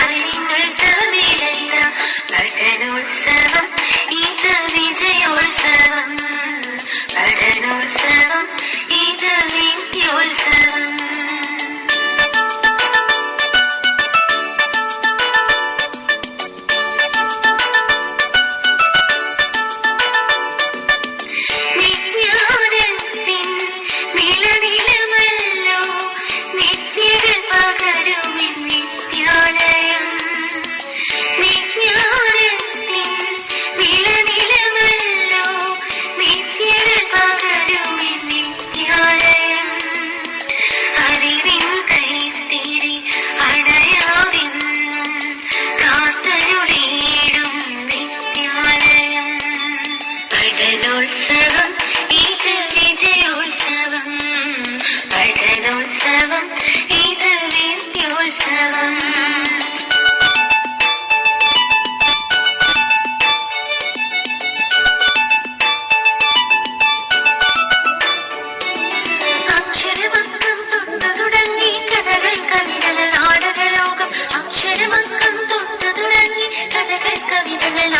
കാര്യങ്ങൾ നിറഞ്ഞ മകനോത്സവം ഈ Bye, Nina.